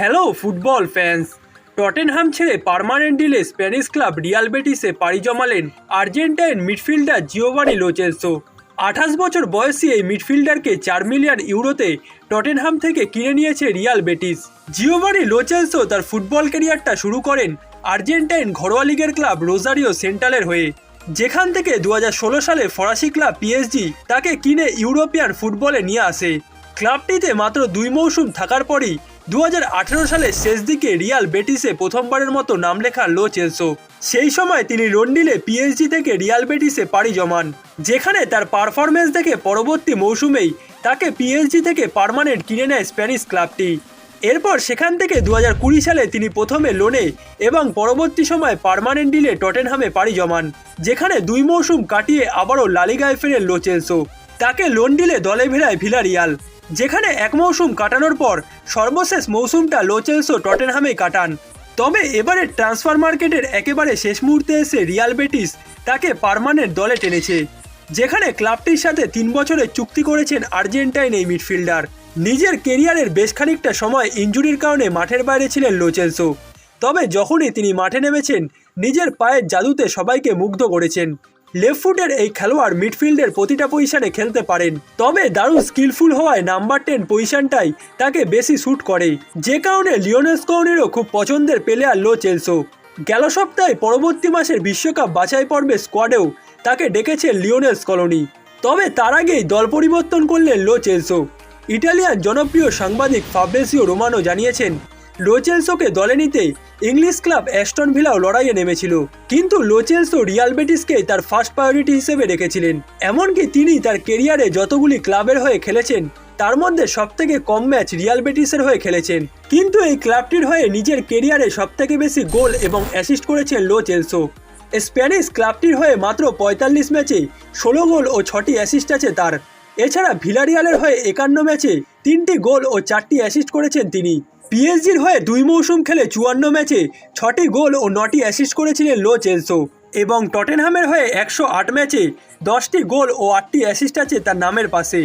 Hello football fans Tottenham ছেড়ে permanent ডিলে Spanish club Real বেটিসে পাড়ি জমালেন Argentine midfielder Giovani Lo Celso আঠাশ বছর বয়সী এই মিডফিল্ডারকে চার মিলিয়ন ইউরোতে টটেনহাম থেকে কিনে নিয়েছে Real Betis Giovani Lo Celso তার ফুটবল ক্যারিয়ারটা শুরু করেন আর্জেন্টাইন ঘরোয়া লিগের ক্লাব রোজারিও সেন্ট্রালের হয়ে। যেখান থেকে দু হাজার ষোলো সালে ফরাসি ক্লাব পিএসজি তাকে কিনে ইউরোপিয়ান ফুটবলে নিয়ে আসে। ক্লাবটিতে মাত্র দুই মৌসুম থাকার পরই দু সালের শেষ দিকে রিয়াল বেটিসে প্রথমবারের মতো নাম লেখান লো চেলসো। সেই সময় তিনি রন্ডিলে পিএইচডি থেকে রিয়াল বেটিসে পাড়ি জমান, যেখানে তার পারফরমেন্স দেখে পরবর্তী মৌসুমেই তাকে পিএইচডি থেকে পারমানেন্ট কিনে নেয় স্প্যানিশ ক্লাবটি। এরপর সেখান থেকে দু সালে তিনি প্রথমে লোনে এবং পরবর্তী সময় পারমানেন্ট ডিলে টটেনহামে পাড়ি জমান, যেখানে দুই মৌসুম কাটিয়ে আবারও লালিগায় ফেরেন লোচেলসো তাকে লোন ডিলে দলে ভেড়ায় ভিলারিয়াল। যেখানে এক মৌসুম কাটানোর পর সর্বশেষ মৌসুমটা লোচেলসো টটেনহামে কাটান। তবে এবারে ট্রান্সফার মার্কেটের একেবারে শেষ মুহূর্তে এসে রিয়াল বেটিস তাকে পারমানেন্ট দলে টেনেছে। যেখানে ক্লাবটির সাথে তিন বছরের চুক্তি করেছেন আর্জেন্টাইন এই মিডফিল্ডার। নিজের কেরিয়ারের বেশ খানিকটা সময় ইঞ্জুরির কারণে মাঠের বাইরে ছিলেন লোচেলসো তবে যখনই তিনি মাঠে নেমেছেন, নিজের পায়ের জাদুতে সবাইকে মুগ্ধ করেছেন। লেফট ফুটের এই খেলোয়াড় মিডফিল্ডের প্রতিটা পজিশনে খেলতে পারেন। তবে দারুণ স্কিলফুল হওয়ায় নাম্বার টেন পজিশনটাই তাকে বেশি শ্যুট করে। যে কারণে লিওনেস কৌনিরও খুব পছন্দের প্লেয়ার লো চেলসো। গেল সপ্তাহে পরবর্তী মাসের বিশ্বকাপ বাছাই পর্বে স্কোয়াডেও তাকে ডেকেছে লিওনেস কলোনি তবে তার আগেই দল পরিবর্তন করলেন লো চেলসো। ইটালিয়ান জনপ্রিয় সাংবাদিক ফাব্রেসিও রোমানো জানিয়েছেন লোচেলসোকে দলে নিতে ইংলিশ ক্লাব অ্যাস্টন ভিলাও লড়াইয়ে নেমেছিল। কিন্তু লোচেলসো রিয়াল বেটিসকে তার ফার্স্ট প্রায়োরিটি হিসেবে রেখেছিলেন। এমনকি তিনি তার কেরিয়ারে যতগুলি ক্লাবের হয়ে খেলেছেন, তার মধ্যে সবথেকে কম ম্যাচ রিয়াল বেটিসের হয়ে খেলেছেন। কিন্তু এই ক্লাবটির হয়ে নিজের কেরিয়ারে সবথেকে বেশি গোল এবং অ্যাসিস্ট করেছেন লো চেলসো স্প্যানিশ ক্লাবটির হয়ে মাত্র পঁয়তাল্লিশ ম্যাচে ষোলো গোল ও ছটি অ্যাসিস্ট আছে তার। এছাড়া ভিলারিয়ালের হয়ে একান্ন ম্যাচে তিনটি গোল ও চারটি অ্যাসিস্ট করেছেন তিনি। পিএসজির হয়ে দুই মৌসুম খেলে চুয়ান্ন ম্যাচে ছটি গোল ও নটি অ্যাসিস্ট করেছিলেন লো চেলসো। এবং টটেনহামের হয়ে একশো আট ম্যাচে দশটি গোল ও আটটি অ্যাসিস্ট আছে তার নামের পাশে।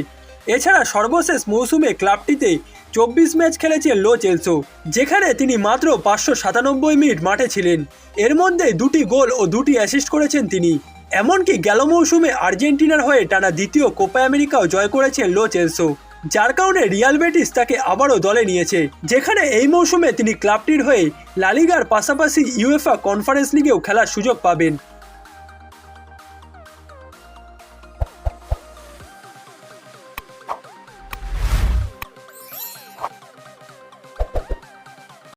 এছাড়া সর্বশেষ মৌসুমে ক্লাবটিতে চব্বিশ ম্যাচ খেলেছেন লো চেলসো, যেখানে তিনি মাত্র পাঁচশো সাতানব্বই মিনিট মাঠে ছিলেন। এর মধ্যে দুটি গোল ও দুটি অ্যাসিস্ট করেছেন তিনি। এমনকি গেল মৌসুমে আর্জেন্টিনার হয়ে টানা দ্বিতীয় কোপা আমেরিকাও জয় করেছেন লো চেলসো। যার কারণে রিয়াল বেটিস তাকে আবারও দলে নিয়েছে। যেখানে এই মৌসুমে তিনি ক্লাবটির হয়ে লালিগার পাশাপাশি ইউএফা কনফারেন্স লিগেও খেলার সুযোগ পাবেন।